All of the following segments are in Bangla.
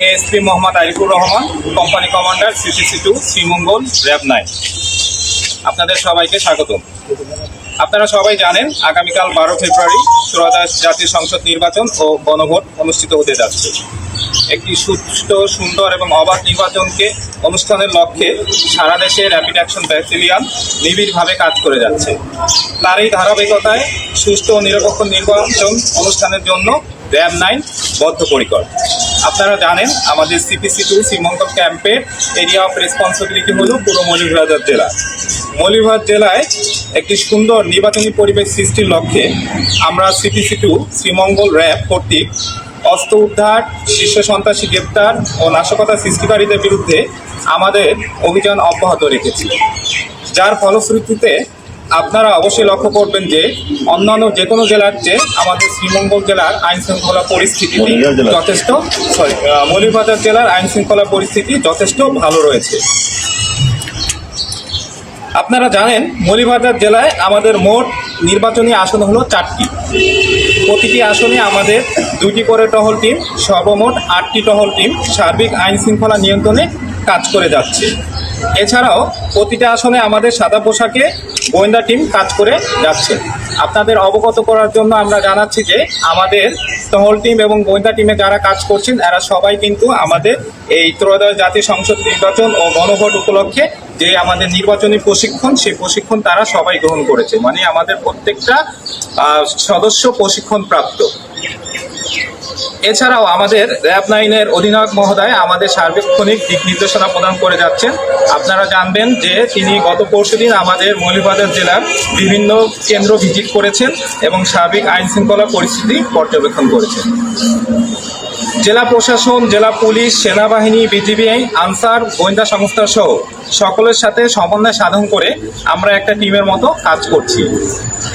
ASP Mohammad Arifur Rahman, company commander CCC two Sreemangal, RAB nine. আপনাদের সবাইকে স্বাগত আপনারা সবাই জানেন, আগামীকাল বারো ফেব্রুয়ারি ষোড়শ জাতীয় সংসদ নির্বাচন ও গণভোট অনুষ্ঠিত হতে যাচ্ছে। একটি সুষ্ঠু, সুন্দর এবং অবাধ নির্বাচনকে অনুষ্ঠানের লক্ষ্যে সারা দেশে র্যাপিড অ্যাকশন ব্যাটালিয়ান নিবিড়ভাবে কাজ করে যাচ্ছে। তার এই ধারাবাহিকতায় সুষ্ঠু ও নিরপেক্ষ নির্বাচন অনুষ্ঠানের জন্য র্যাব নাইন বদ্ধপরিকর। আপনারা জানেন, আমাদের সিপিসি টু শ্রীমঙ্গল ক্যাম্পের এরিয়া অফ রেসপন্সিবিলিটি হল পুরো মৌলিকবাজার জেলা। মৌলিকবাজার জেলায় একটি সুন্দর নির্বাচনী পরিবেশ সৃষ্টির লক্ষ্যে আমরা সিপিসি টু শ্রীমঙ্গল র্যাব কর্তৃক অস্ত্র উদ্ধার, শীর্ষ সন্ত্রাসী গ্রেপ্তার ও নাশকতা সৃষ্টিকারীদের বিরুদ্ধে আমাদের অভিযান অব্যাহত রেখেছি। যার ফলশ্রুতিতে আপনারা অবশ্যই লক্ষ্য করবেন যে অন্যান্য যে কোনো জেলার চেয়ে আমাদের শ্রীমঙ্গল জেলার আইন শৃঙ্খলা পরিস্থিতি যথেষ্ট সরি মৌলভীবাজার জেলার আইন শৃঙ্খলা পরিস্থিতি যথেষ্ট ভালো রয়েছে। আপনারা জানেন মৌলভীবাজার জেলায় আমাদের মোট নির্বাচনী আসন হলো চারটি। প্রতিটি আসনে আমাদের দুটি করে টহল টিম সর্বমোট আটটি টহল টিম সার্বিক আইন শৃঙ্খলা নিয়ন্ত্রণে কাজ করে যাচ্ছে। এছাড়াও প্রতিটা আসনে আমাদের সাদা পোশাকে গোয়েন্দা টিম কাজ করে যাচ্ছে। আপনাদের অবগত করার জন্য আমরা জানাচ্ছি যে আমাদের টহল টিম এবং গোয়েন্দা টিমে যারা কাজ করছেন, এরা সবাই কিন্তু আমাদের এই ত্রয়োদশ জাতীয় সংসদ নির্বাচন ও গণভোট উপলক্ষে যে আমাদের নির্বাচনী প্রশিক্ষণ, সেই প্রশিক্ষণ তারা সবাই গ্রহণ করেছে। মানে আমাদের প্রত্যেকটা সদস্য প্রশিক্ষণ প্রাপ্ত এছাড়াও আমাদের র্যাব নাইনের অধিনায়ক মহোদয় আমাদের সার্বক্ষণিক দিক নির্দেশনা প্রদান করে যাচ্ছেন। আপনারা জানবেন যে তিনি গত পরশুদিন আমাদের মৌলভীবাজার জেলার বিভিন্ন কেন্দ্র ভিজিট করেছেন এবং সার্বিক আইন শৃঙ্খলা পরিস্থিতি পর্যবেক্ষণ করেছেন। জেলা প্রশাসন, জেলা পুলিশ, সেনাবাহিনী, বিজিবি, আনসার, গোয়েন্দা সংস্থা সহ সকলের সাথে সমন্বয় সাধন করে আমরা একটা টিমের মতো কাজ করছি।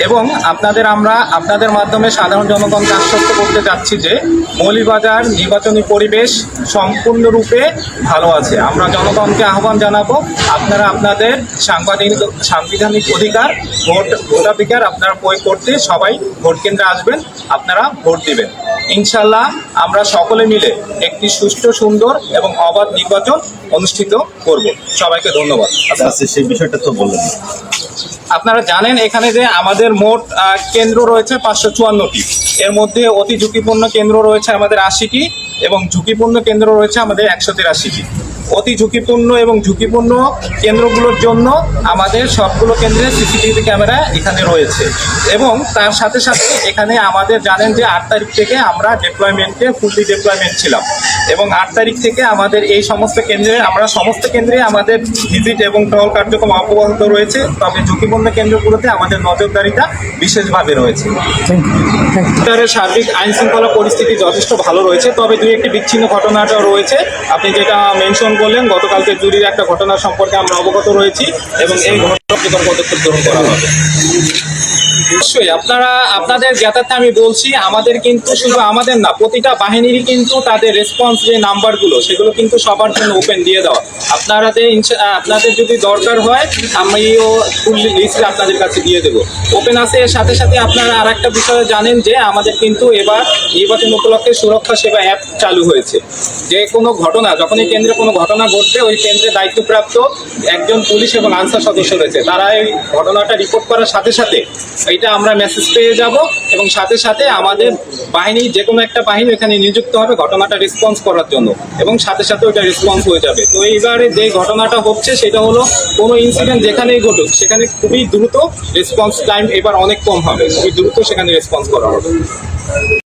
এবং আপনাদের আমরা, আপনাদের মাধ্যমে সাধারণ জনগণকে আশ্বস্ত করতে যাচ্ছি যে মৌলিবাজার নির্বাচনী পরিবেশ সম্পূর্ণরূপে ভালো আছে। আমরা জনগণকে আহ্বান জানাব, আপনারা আপনাদের সাংবাদিক, সাংবিধানিক অধিকার, ভোট ভোটাধিকার আপনারা প্রয়োগ করতে সবাই ভোট কেন্দ্রে আসবেন, আপনারা ভোট দিবেন। ইনশাল্লাহ আমরা সকলে মিলে একটি সুষ্ঠু সুন্দর এবং অবাধ নির্বাচন অনুষ্ঠিত করব। সবাইকে ধন্যবাদ। আচ্ছা সেই বিষয়টা তো বললেন আপনারা জানেন এখানে যে আমাদের মোট কেন্দ্র রয়েছে পাঁচশো চুয়ান্নটি। এর মধ্যে অতি ঝুঁকিপূর্ণ কেন্দ্র রয়েছে আমাদের আশিটি এবং ঝুঁকিপূর্ণ কেন্দ্র রয়েছে আমাদের একশো তিরাশিটি। অতি ঝুঁকিপূর্ণ এবং ঝুঁকিপূর্ণ কেন্দ্রগুলোর জন্য আমাদের সবগুলো কেন্দ্রে সিসিটিভি ক্যামেরা এখানে রয়েছে। এবং তার সাথে সাথে এখানে আমাদের জানেন যে আট তারিখ থেকে আমরা ডেপ্লয়মেন্টে ফুললি ডেপ্লয়মেন্ট ছিলাম। এবং আট তারিখ থেকে আমাদের এই সমস্ত কেন্দ্রে আমরা সমস্ত কেন্দ্রে আমাদের ভিজিট এবং টহল কার্যক্রম অব্যাহত রয়েছে। তবে ঝুঁকিপূর্ণ কেন্দ্রগুলোতে আমাদের নজরদারিটা বিশেষভাবে রয়েছে। সার্বিক আইন শৃঙ্খলা পরিস্থিতি যথেষ্ট ভালো রয়েছে। তবে দুই একটি বিচ্ছিন্ন ঘটনাটাও রয়েছে। আপনি যেটা মেনশন করলেন গতকালকে চুরির একটা ঘটনা সম্পর্কে আমরা অবগত রয়েছি এবং এই ঘটনা পদক্ষেপ গ্রহণ করা হবে। নিশ্চয়ই, আপনারা, আপনাদের জ্ঞাতার্থে আমি বলছি, আমাদের কিন্তু শুধু আমাদের না, প্রতিটা বাহিনীরই কিন্তু তাদের রেসপন্স যে নাম্বারগুলো, সেগুলো কিন্তু সবার জন্য ওপেন দিয়ে দেওয়া। আপনারা যে আপনাদের যদি দরকার হয়, আমিও ফুল লিস্ট আপনাদের কাছে দিয়ে দেবো। ওপেন আছে, এর সাথে সাথে আপনারা আর একটা বিষয় জানেন যে, আমাদের কিন্তু এবার নির্বাচন উপলক্ষে সুরক্ষা সেবা অ্যাপ চালু হয়েছে। যে কোনো ঘটনা, যখনই কেন্দ্রে কোনো ঘটনা ঘটবে, ওই কেন্দ্রে দায়িত্বপ্রাপ্ত একজন পুলিশ এবং আনসার সদস্য রয়েছে। তারা এই ঘটনাটা রিপোর্ট করার সাথে সাথে এটা আমরা মেসেজ পেয়ে যাব এবং সাথে সাথে আমাদের বাহিনী যে কোনো একটা বাহিনী এখানে নিযুক্ত হবে ঘটনাটা রেসপন্স করার জন্য এবং সাথে সাথে ওটা রেসপন্স হয়ে যাবে। তো এইবারে যে ঘটনাটা হচ্ছে, সেটা হলো কোনো ইনসিডেন্ট যেখানেই ঘটুক, সেখানে খুবই দ্রুত রেসপন্স টাইম এবার অনেক কম হবে। খুবই দ্রুত সেখানে রেসপন্স করা হবে।